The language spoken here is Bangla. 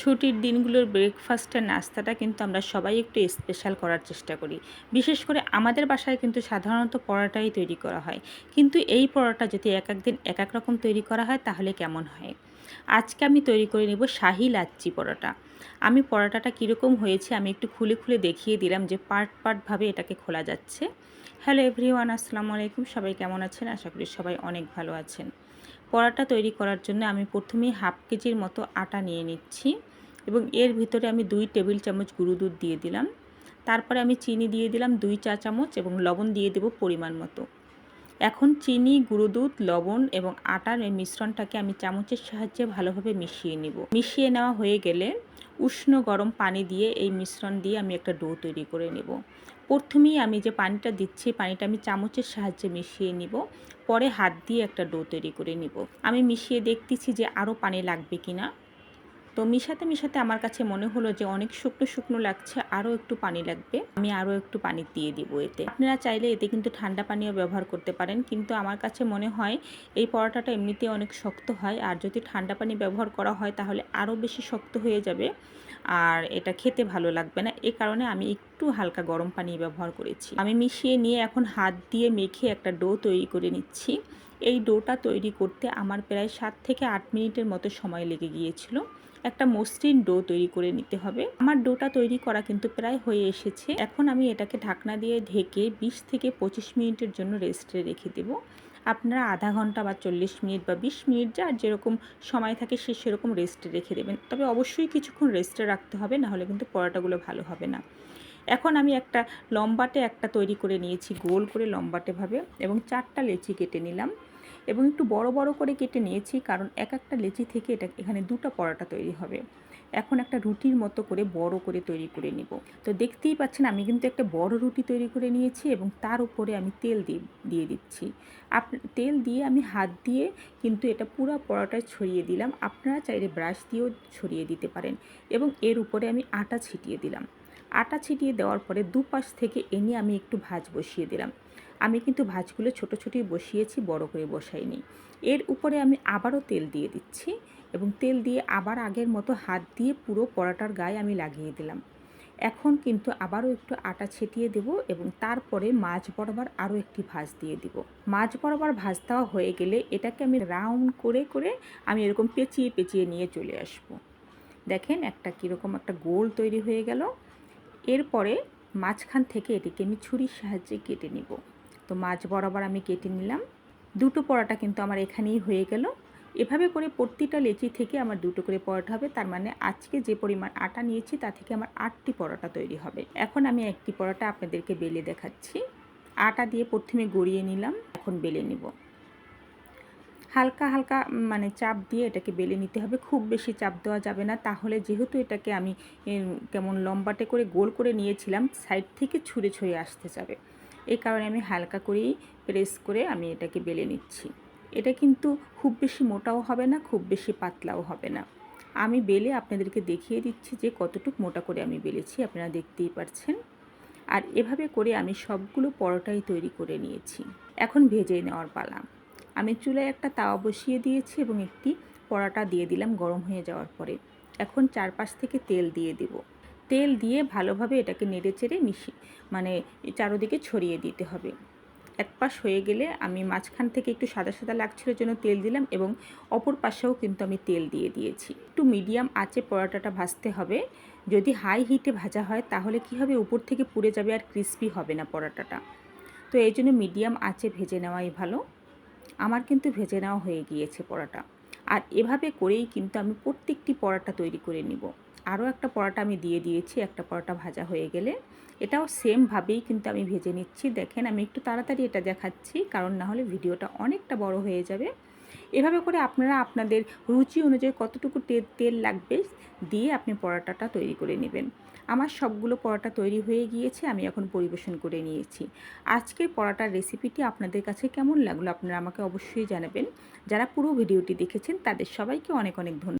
ছুটির দিনগুলোর ব্রেকফাস্টের নাস্তাটা কিন্তু আমরা সবাই একটু স্পেশাল করার চেষ্টা করি। বিশেষ করে আমাদের বাসায় কিন্তু সাধারণত পরোটাই তৈরি করা হয়। কিন্তু এই পরোটা যদি এক এক দিন এক এক রকম তৈরি করা হয়, তাহলে কেমন হয়? আজকে আমি তৈরি করে নেব শাহি লাচ্চি পরোটা। আমি পরোটাটা কীরকম হয়েছে আমি একটু খুলে খুলে দেখিয়ে দিলাম যে পার্ট পার্টভাবে এটাকে খোলা যাচ্ছে। হ্যালো এভরিওয়ান আসসালামু আলাইকুম। সবাই কেমন আছেন? আশা করি সবাই অনেক ভালো আছেন। পরোটা তৈরি করার জন্য আমি প্রথমেই হাফ কেজির মতো আটা নিয়ে নিচ্ছি। এবং এর ভিতরে আমি দুই টেবিল চামচ গুঁড়ো দুধ দিয়ে দিলাম। তারপরে আমি চিনি দিয়ে দিলাম দুই চা চামচ এবং লবণ দিয়ে দেব পরিমাণ মতো। এখন চিনি, গুঁড়ো দুধ, লবণ এবং আটার এই মিশ্রণটাকে আমি চামচের সাহায্যে ভালোভাবে মিশিয়ে নিব। মিশিয়ে নেওয়া হয়ে গেলে উষ্ণ গরম পানি দিয়ে এই মিশ্রণ দিয়ে আমি একটা ডো তৈরি করে নেব। প্রথমেই আমি যে পানিটা দিচ্ছি পানিটা আমি চামচের সাহায্যে মিশিয়ে নিব। পরে হাত দিয়ে একটা ডো তৈরি করে নিব। আমি মিশিয়ে দেখতেছি যে আরও পানি লাগবে কি না তো মিশাতে মিশাতে আমার কাছে মনে হলো যে অনেক শুকনো শুকনো লাগছে, আরও একটু পানি লাগবে। আমি আরও একটু পানি দিয়ে দিব এতে। আপনারা চাইলে এতে কিন্তু ঠান্ডা পানিও ব্যবহার করতে পারেন, কিন্তু আমার কাছে মনে হয় এই পরোটাটা এমনিতে অনেক শক্ত হয়, আর যদি ঠান্ডা পানি ব্যবহার করা হয় তাহলে আরও বেশি শক্ত হয়ে যাবে, আর এটা খেতে ভালো লাগবে না। এ কারণে আমি একটু হালকা গরম পানি ব্যবহার করেছি। আমি মিশিয়ে নিয়ে এখন হাত দিয়ে মেখে একটা ডো তৈরি করে নিচ্ছি। এই ডোটা তৈরি করতে আমার প্রায় সাত থেকে আট মিনিটের মতো সময় লেগে গিয়েছিল। একটা মসৃণ ডো তৈরি করে নিতে হবে। আমার ডোটা তৈরি করা কিন্তু প্রায় হয়ে এসেছে। এখন আমি এটাকে ঢাকনা দিয়ে ঢেকে বিশ থেকে পঁচিশ মিনিটের জন্য রেস্টে রেখে দেবো। আপনারা আধা ঘণ্টা বা চল্লিশ মিনিট বা বিশ মিনিট যার যেরকম সময় থাকে সে সেরকম রেস্টে রেখে দেবেন। তবে অবশ্যই কিছুক্ষণ রেস্টে রাখতে হবে, নাহলে কিন্তু পরোটাগুলো ভালো হবে না। এখন আমি একটা লম্বাটে একটা তৈরি করে নিয়েছি, গোল করে লম্বাটেভাবে এবং চারটা লেচি কেটে নিলাম। এবং একটু বড় বড় করে কেটে নিয়েছি, কারণ এক একটা লেচি থেকে এটা এখানে দুটো পরোটা তৈরি হবে। এখন একটা রুটির মতো করে বড় করে তৈরি করে নিব। তো দেখতেই পাচ্ছেন, আমি কিন্তু একটা বড় রুটি তৈরি করে নিয়েছি এবং তার উপরে আমি তেল দিয়ে দিয়ে দিচ্ছি। আপ, তেল দিয়ে আমি হাত দিয়ে কিন্তু এটা পুরো পরোটায় ছড়িয়ে দিলাম। আপনারা চাইলে ব্রাশ দিয়েও ছড়িয়ে দিতে পারেন এবং এর উপরে আমি আটা ছিটিয়ে দিলাম। আটা ছিটিয়ে দেওয়ার পরে দুপাশ থেকে এনে আমি একটু ভাজ বসিয়ে দিলাম। আমি কিন্তু ভাজগুলো ছোটো ছোটোই বসিয়েছি, বড় করে বসাইনি। এর উপরে আমি আবারও তেল দিয়ে দিচ্ছি এবং তেল দিয়ে আবার আগের মতো হাত দিয়ে পুরো পরাটার গায়ে আমি লাগিয়ে দিলাম। এখন কিন্তু আবারও একটু আটা ছিটিয়ে দেব এবং তারপরে মাছ বরাবর আরও একটি ভাজ দিয়ে দিব। মাছ বরাবর ভাজ দেওয়া হয়ে গেলে এটাকে আমি রাউন্ড করে করে আমি এরকম পেঁচিয়ে পেঁচিয়ে নিয়ে চলে আসব। দেখেন একটা কীরকম একটা গোল তৈরি হয়ে গেল। এরপরে মাঝখান থেকে এটিকে আমি ছুরির সাহায্যে কেটে নিব। তো মাছ বরাবর আমি কেটে নিলাম। দুটো পরোটা কিন্তু আমার এখানেই হয়ে গেল। এভাবে করে প্রতিটা লেচি থেকে আমার দুটো করে পরোটা হবে। তার মানে আজকে যে পরিমাণ আটা নিয়েছি, তা থেকে আমার আটটি পরোটা তৈরি হবে। এখন আমি একটি পরোটা আপনাদেরকে বেলে দেখাচ্ছি। আটা দিয়ে প্রথমে গড়িয়ে নিলাম। এখন বেলে নিব। হালকা হালকা মানে চাপ দিয়ে এটাকে বেলে নিতে হবে। খুব বেশি চাপ দেওয়া যাবে না। তাহলে যেহেতু এটাকে আমি কেমন লম্বাটে করে গোল করে নিয়েছিলাম, সাইড থেকে ছুঁড়ে ছুঁড়ে আসতে যাবে। এই কারণে আমি হালকা করেই প্রেস করে আমি এটাকে বেলে নিচ্ছি। এটা কিন্তু খুব বেশি মোটাও হবে না, খুব বেশি পাতলাও হবে না। আমি বেলে আপনাদেরকে দেখিয়ে দিচ্ছি যে কতটুকু মোটা করে আমি বেলেছি, আপনারা দেখতেই পারছেন। আর এভাবে করে আমি সবগুলো পরোটাই তৈরি করে নিয়েছি। এখন ভেজে নেওয়ার পালা। আমি চুলায় একটা তাওয়া বসিয়ে দিয়েছি এবং একটি পরোটা দিয়ে দিলাম গরম হয়ে যাওয়ার পরে। এখন চারপাশ থেকে তেল দিয়ে দেবো। তেল দিয়ে ভালোভাবে এটাকে নেড়ে চেড়ে মিশি মানে চারোদিকে ছড়িয়ে দিতে হবে। এক পাশ হয়ে গেলে আমি মাঝখান থেকে একটু সাদা সাদা লাগছিল জন্য তেল দিলাম এবং অপর পাশেও কিন্তু আমি তেল দিয়ে দিয়েছি। একটু মিডিয়াম আঁচে পরোটাটা ভাজতে হবে। যদি হাই হিটে ভাজা হয় তাহলে কি হবে? উপর থেকে পুড়ে যাবে আর ক্রিস্পি হবে না পরোটাটা। তো এই জন্য মিডিয়াম আঁচে ভেজে নেওয়াই ভালো। আমার কিন্তু ভেজে নেওয়া হয়ে গিয়েছে পরোটা। আর এভাবে করেই কিন্তু আমি প্রত্যেকটি পরোটা তৈরি করে নিব। আরও একটা পরোটা আমি দিয়ে দিয়েছি, একটা পরোটা ভাজা হয়ে গেলে। এটাও সেমভাবেই কিন্তু আমি ভেজে নিচ্ছি। দেখেন, আমি একটু তাড়াতাড়ি এটা দেখাচ্ছি, কারণ না হলে ভিডিওটা অনেকটা বড় হয়ে যাবে। এভাবে করে আপনারা আপনাদের রুচি অনুযায়ী কতটুকু তেল লাগবে, দিয়ে আপনি পরোটাটা তৈরি করে নেবেন। আমার সবগুলো পরোটা তৈরি হয়ে গিয়েছে, আমি এখন পরিবেশন করে নিয়েছি। আজকের পরোটার রেসিপিটি আপনাদের কাছে কেমন লাগল আপনারা আমাকে অবশ্যই জানাবেন। যারা পুরো ভিডিওটি দেখেছেন, তাদের সবাইকে অনেক অনেক ধন্যবাদ।